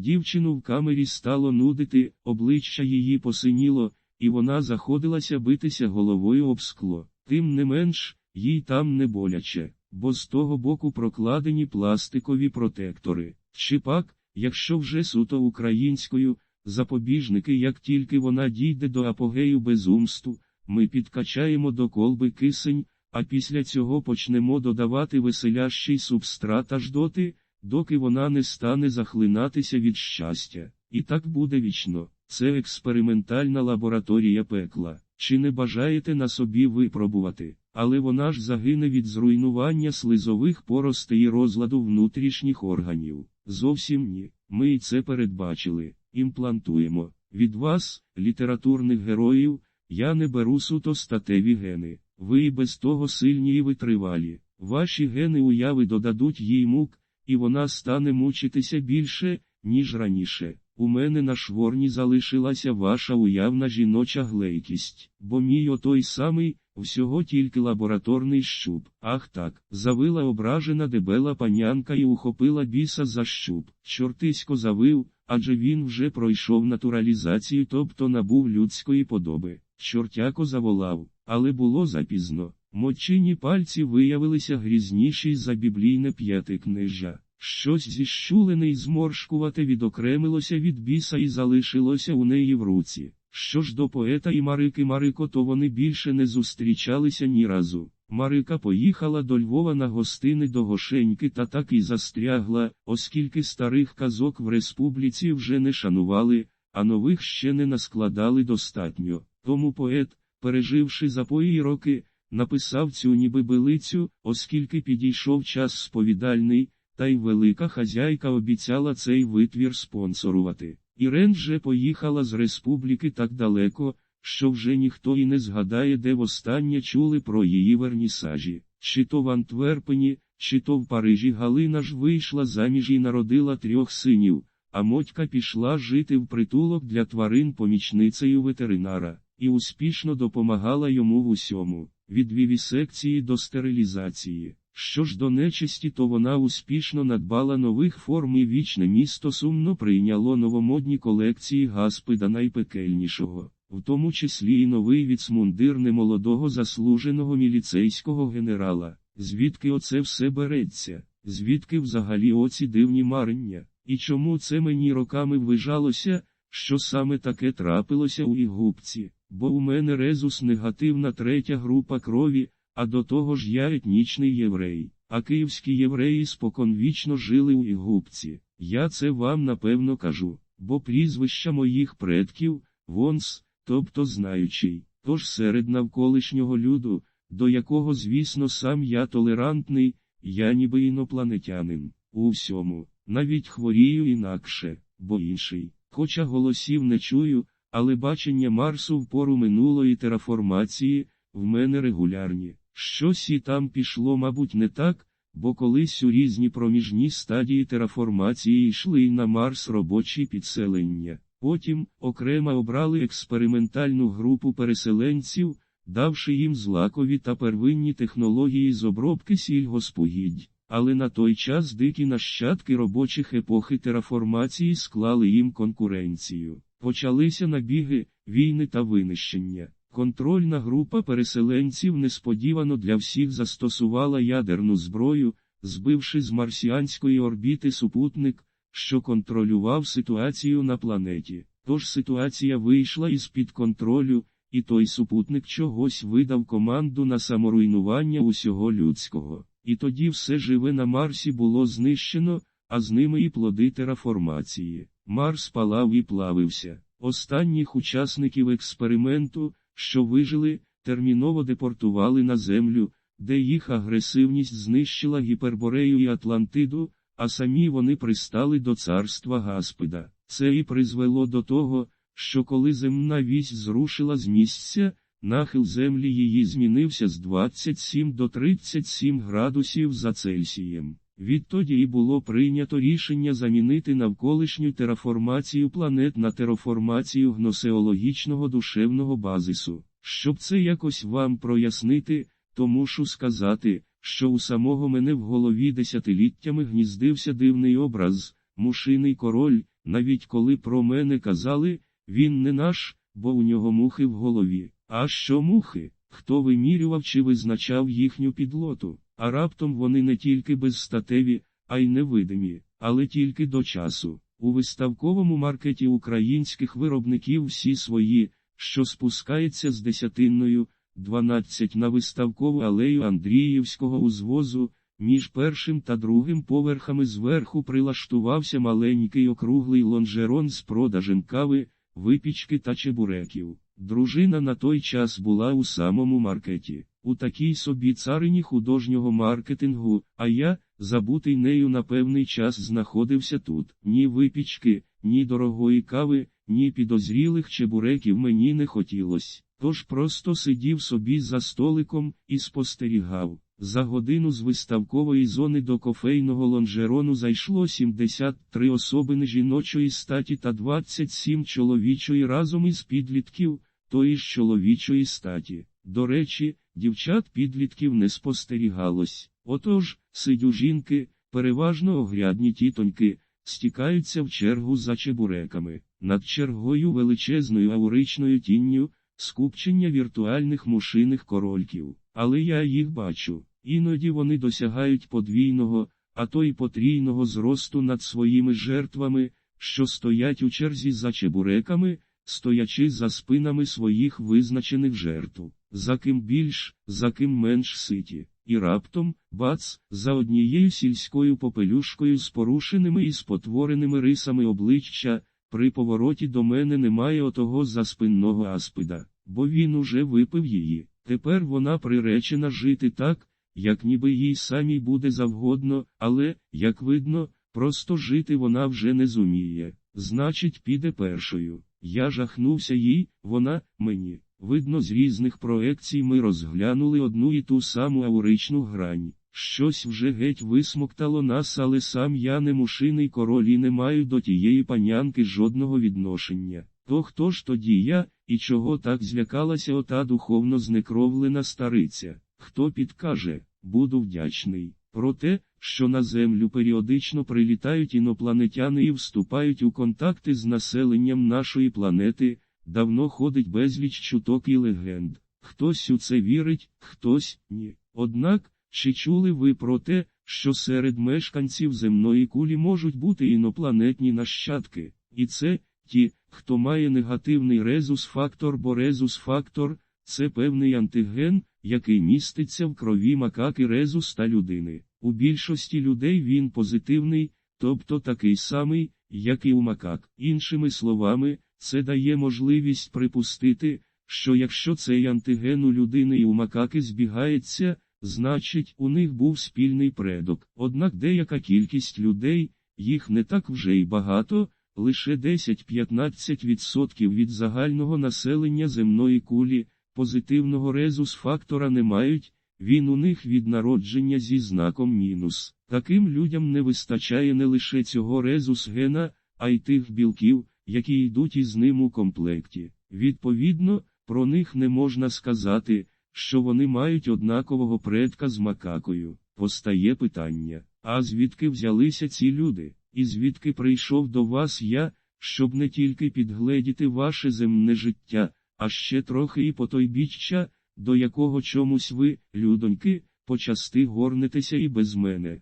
Дівчину в камері стало нудити, обличчя її посиніло, і вона заходилася битися головою об скло. Тим не менш, їй там не боляче, бо з того боку прокладені пластикові протектори. Чи пак, якщо вже суто українською, запобіжники, як тільки вона дійде до апогею безумству, ми підкачаємо до колби кисень, а після цього почнемо додавати веселящий субстрат аж доти, доки вона не стане захлинатися від щастя. І так буде вічно. Це експериментальна лабораторія пекла. Чи не бажаєте на собі випробувати? Але вона ж загине від зруйнування слизових поростей і розладу внутрішніх органів. Зовсім ні. Ми і це передбачили. Імплантуємо. Від вас, літературних героїв, я не беру суто статеві гени. Ви і без того сильні і витривалі. Ваші гени уяви додадуть їй мук, і вона стане мучитися більше, ніж раніше. У мене на шворні залишилася ваша уявна жіноча глейкість, бо мій отой самий, всього тільки лабораторний щуп. Ах так, завила ображена дебела панянка і ухопила біса за щуп. Чортисько завив, адже він вже пройшов натуралізацію, тобто набув людської подоби. Чортяко заволав, але було запізно. Мочині пальці виявилися грізніші за біблійне п'ятикнижжя. Щось зіщулене й зморшкувате відокремилося від біса і залишилося у неї в руці. Що ж до поета і Марики Марико, то вони більше не зустрічалися ні разу. Марика поїхала до Львова на гостини до Гошеньки та так і застрягла, оскільки старих казок в республіці вже не шанували, а нових ще не наскладали достатньо. Тому поет, переживши запої роки, написав цю ніби билицю, оскільки підійшов час сповідальний, та й велика хазяйка обіцяла цей витвір спонсорувати. Ірен же поїхала з республіки так далеко, що вже ніхто і не згадає, де востаннє чули про її вернісажі. Чи то в Антверпені, чи то в Парижі Галина ж вийшла заміж і народила трьох синів, а Мотька пішла жити в притулок для тварин помічницею ветеринара, і успішно допомагала йому в усьому, від вівісекції до стерилізації. Що ж до нечисті, то вона успішно надбала нових форм і вічне місто сумно прийняло новомодні колекції гаспида найпекельнішого, в тому числі і новий віцмундир немолодого заслуженого міліцейського генерала. Звідки оце все береться, звідки взагалі оці дивні марення, і чому це мені роками ввижалося, що саме таке трапилося у Ігупці, бо у мене резус негативна третя група крові. А до того ж я етнічний єврей, а київські євреї споконвічно жили у Ігупці. Я це вам напевно кажу, бо прізвища моїх предків, вонс, тобто знаючий, тож серед навколишнього люду, до якого, звісно, сам я толерантний, я ніби інопланетянин, у всьому, навіть хворію інакше, бо інший. Хоча голосів не чую, але бачення Марсу в пору минулої тераформації в мене регулярні. Щось і там пішло, мабуть, не так, бо колись у різні проміжні стадії тераформації йшли на Марс робочі підселення. Потім окремо обрали експериментальну групу переселенців, давши їм злакові та первинні технології з обробки сільгоспогідь. Але на той час дикі нащадки робочих епохи тераформації склали їм конкуренцію. Почалися набіги, війни та винищення. Контрольна група переселенців несподівано для всіх застосувала ядерну зброю, збивши з марсіанської орбіти супутник, що контролював ситуацію на планеті. Тож ситуація вийшла із під контролю, і той супутник чогось видав команду на саморуйнування усього людського. І тоді все живе на Марсі було знищено, а з ними і плоди тераформації. Марс палав і плавився. Останніх учасників експерименту що вижили, терміново депортували на землю, де їх агресивність знищила Гіперборею і Атлантиду, а самі вони пристали до царства Гаспида. Це і призвело до того, що коли земна вісь зрушила з місця, нахил землі її змінився з 27 до 37 градусів за Цельсієм. Відтоді і було прийнято рішення замінити навколишню тераформацію планет на тераформацію гносеологічного душевного базису. Щоб це якось вам прояснити, то мушу сказати, що у самого мене в голові десятиліттями гніздився дивний образ, мушиний король, навіть коли про мене казали, він не наш, бо у нього мухи в голові. А що мухи? Хто вимірював чи визначав їхню підлоту? А раптом вони не тільки безстатеві, а й невидимі, але тільки до часу. У виставковому маркеті українських виробників всі свої, що спускається з десятинною, 12 на виставкову алею Андріївського узвозу, між першим та другим поверхами зверху прилаштувався маленький округлий лонжерон з продажем кави, випічки та чебуреків. Дружина на той час була у самому маркеті, у такій собі царині художнього маркетингу, а я, забутий нею на певний час знаходився тут. Ні випічки, ні дорогої кави, ні підозрілих чебуреків мені не хотілось. Тож просто сидів собі за столиком і спостерігав. За годину з виставкової зони до кофейного лонжерону зайшло 73 особини жіночої статі та 27 чоловічої разом із підлітків, тої ж чоловічої статі. До речі, дівчат підлітків не спостерігалось. Отож, сидю жінки, переважно огрядні тітоньки, стікаються в чергу за чебуреками. Над чергою величезною ауричною тінню, скупчення віртуальних мушиних корольків. Але я їх бачу. Іноді вони досягають подвійного, а то й потрійного зросту над своїми жертвами, що стоять у черзі за чебуреками, стоячи за спинами своїх визначених жертв, за ким більш, за ким менш ситі. І раптом, бац, за однією сільською попелюшкою з порушеними і спотвореними рисами обличчя, при повороті до мене немає отого заспинного аспида, бо він уже випив її. Тепер вона приречена жити так, як ніби їй самій буде завгодно, але, як видно, просто жити вона вже не зуміє. Значить, піде першою. Я жахнувся їй, вона мені. Видно, з різних проекцій ми розглянули одну і ту саму ауричну грань. Щось вже геть висмоктало нас, але сам я не мушиний король і не маю до тієї панянки жодного відношення. То хто ж тоді я, і чого так злякалася ота духовно знекровлена стариця? Хто підкаже, буду вдячний. Про те, що на Землю періодично прилітають інопланетяни і вступають у контакти з населенням нашої планети, давно ходить безліч чуток і легенд. Хтось у це вірить, хтось ні. Однак, чи чули ви про те, що серед мешканців земної кулі можуть бути інопланетні нащадки, і це ті, хто має негативний резус-фактор, бо резус-фактор це певний антиген, який міститься в крові макаки резус та людини. У більшості людей він позитивний, тобто такий самий, як і у макак. Іншими словами, це дає можливість припустити, що якщо цей антиген у людини і у макаки збігається, значить у них був спільний предок. Однак деяка кількість людей, їх не так вже й багато, лише 10-15% від загального населення земної кулі, позитивного резус-фактора не мають, він у них від народження зі знаком мінус. Таким людям не вистачає не лише цього резус-гена, а й тих білків, які йдуть із ним у комплекті. Відповідно, про них не можна сказати, що вони мають однакового предка з макакою. Постає питання, а звідки взялися ці люди, і звідки прийшов до вас я, щоб не тільки підгледіти ваше земне життя, а ще трохи і потойбіччя, до якого чомусь ви, людоньки, почасти горнетеся і без мене.